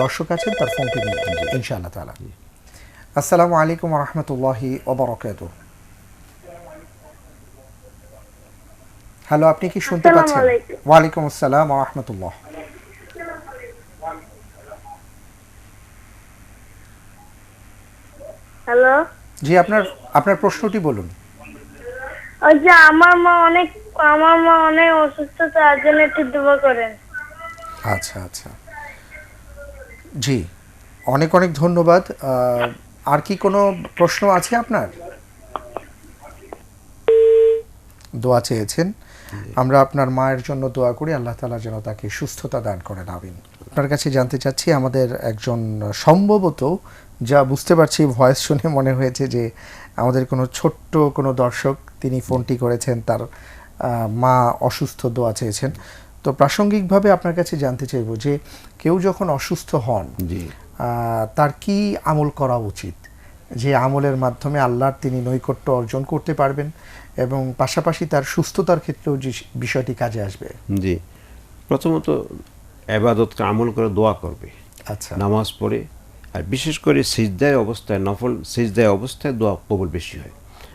দর্শক আছেন তার ফোনটি নিয়ে ইনশাআল্লাহ তাআলা। আসসালামু আলাইকুম রহমতুল্লাহি ওবরাকাত হ্যালো আপনি কি শুনতে পাচ্ছেন? ওয়ালাইকুম আসসালাম রহমতুল্লাহ। হ্যালো? জি আপনার আপনার প্রশ্নটি বলুন। যে আমার মা অনেক আমার মা অনেক অসুস্থ তার জন্য একটু দোয়া করেন। আচ্ছা আচ্ছা। জি। অনেক অনেক ধন্যবাদ। আর কি কোনো প্রশ্ন আছে আপনার? দোয়া চেয়েছেন। আমরা আপনার মায়ের জন্য দোয়া করি আল্লাহ তালা যেন তাকে সুস্থতা দান করেন আমিন। আপনার কাছে জানতে চাচ্ছি আমাদের একজন সম্ভবত যা বুঝতে পারছি ভয়েস শুনে মনে হয়েছে যে আমাদের কোনো ছোট্ট কোনো দর্শক তিনি ফোনটি করেছেন তার মা অসুস্থ দোয়া চেয়েছেন। তো প্রাসঙ্গিকভাবে আপনার কাছে জানতে চাইব যে কেউ যখন অসুস্থ হন জি। তার কি আমল করা উচিত? যে আমলের মাধ্যমে আল্লাহর তিনি নৈকট্য অর্জন করতে পারবেন এবং পাশাপাশি তার সুস্থতার ক্ষেত্রেও যে বিষয়টি কাজে আসবে। জি। প্রথমত এবাদতকে আমল করে দোয়া করবে। আচ্ছা। নামাজ পড়ে আর বিশেষ করে সিজদায় অবস্থায় নফল সিজদায় অবস্থায় দোয়া কবুল বেশি হয়।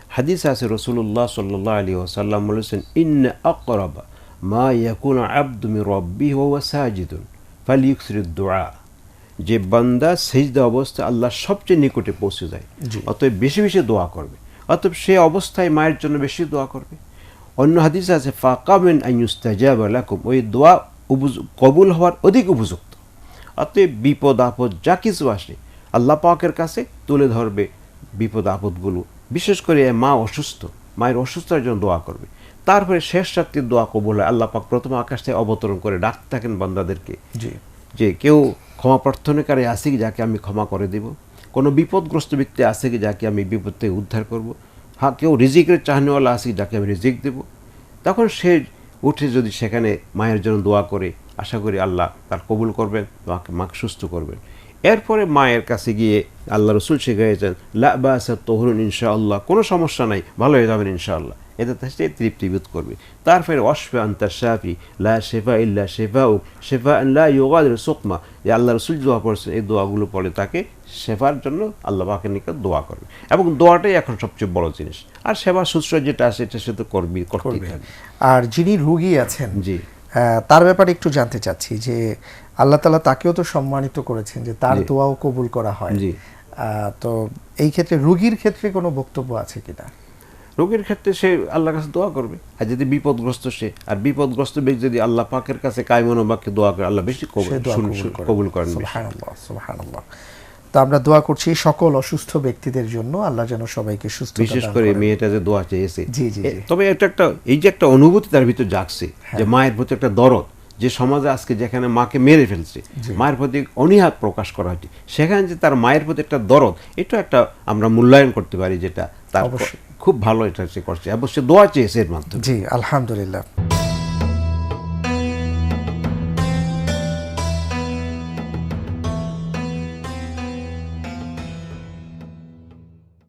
হাদিস আছে রসুল্লাহ সাল্লাহ আলী ওসাল্লাম বলেছেন ইন আকরাবা মা ইয়াকুন আব্দুমি রব্বি ও সাজিদুন ফালিউসির দোয়া যে বান্দা সিজদা অবস্থায় আল্লাহ সবচেয়ে নিকটে পৌঁছে যায় অতএব বেশি বেশি দোয়া করবে। অতএব সে অবস্থায় মায়ের জন্য বেশি দোয়া করবে। অন্য হাদিস আছে ফাকামেন আইনুস্তাজাব আলাকুম ওই দোয়া কবুল হওয়ার অধিক উপযুক্ত। অতএব বিপদ আপদ যা কিছু আসে আল্লাহ পাকের কাছে তুলে ধরবে বিপদ আপদগুলো। বিশেষ করে মা অসুস্থ মায়ের অসুস্থতার জন্য দোয়া করবে। তারপরে শেষ রাত্রির দোয়া কবুল হয়। আল্লাহ পাক প্রথম আকাশ থেকে অবতরণ করে ডাকতে থাকেন বান্দাদেরকে। জি। যে কেউ ক্ষমা প্রার্থনাকারী আছে কি যাকে আমি ক্ষমা করে দেব। কোনো বিপদগ্রস্ত ব্যক্তি আছে কি যাকে আমি বিপদ থেকে উদ্ধার করব। হ্যাঁ কেউ রিজিকের চাহনিওয়ালা আছে যাকে আমি রিজিক দেব। তখন সে উঠে যদি সেখানে মায়ের জন্য দোয়া করে আশা করি আল্লাহ তার কবুল করবেন মাকে মাকে সুস্থ করবেন। এরপরে মায়ের কাছে গিয়ে আল্লাহ রসুল শিখাইছেন লা বাসা তহরুন ইনশাআল্লাহ। কোনো সমস্যা নাই ভালো হয়ে যাবেন ইনশাআল্লাহ। এতে তার সে তৃপ্তি বোধ করবে। তারপরে অশ্বে আন্তার শাফি লা শেফা ইল্লা শেফা ও শেফা লা ইয়োগাদের সোকমা। যে আল্লাহ রসুল দোয়া পড়ছে এই দোয়াগুলো পড়ে তাকে শেফার জন্য আল্লাহ পাকের নিকট দোয়া করবে। এবং দোয়াটাই এখন সবচেয়ে বড় জিনিস। আর সেবা শুশ্রূষা যেটা আছে এটা সে তো করবি আর যিনি রুগী আছেন জি। আহ, তার ব্যাপারে একটু জানতে চাচ্ছি যে আল্লাহ তালা তাকেও তো সম্মানিত করেছেন যে তার। দোয়াও কবুল করা হয়। জি। আহ, তো এই ক্ষেত্রে রুগীর ক্ষেত্রে কোনো বক্তব্য আছে কিনা? রোগীর ক্ষেত্রে সে আল্লাহর কাছে দোয়া করবে। আর যদি বিপদগ্রস্ত সে আর বিপদগ্রস্ত ব্যক্তি যদি আল্লাহ পাকের কাছে কায়মনো বাক্যে দোয়া করে আল্লাহ বেশি কবুল করেন। তো আমরা দোয়া করছি সকল অসুস্থ ব্যক্তিদের জন্য আল্লাহ যেন সবাইকে সুস্থ বিশেষ করে মেয়েটা যে দোয়া চেয়েছে। জি, জি, তবে এটা একটা এই যে একটা অনুভূতি তার ভিতর জাগছে যে মায়ের প্রতি একটা দরদ যে সমাজে আজকে যেখানে মাকে মেরে ফেলছে মায়ের প্রতি অনীহাত প্রকাশ করা হচ্ছে সেখানে যে তার মায়ের প্রতি একটা দরদ এটা একটা আমরা মূল্যায়ন করতে পারি যেটা তার অবশ্যই। খুব ভালো এটা সে করছে। সে দোয়া চেয়েছে এর মাধ্যমে। জি আলহামদুলিল্লাহ।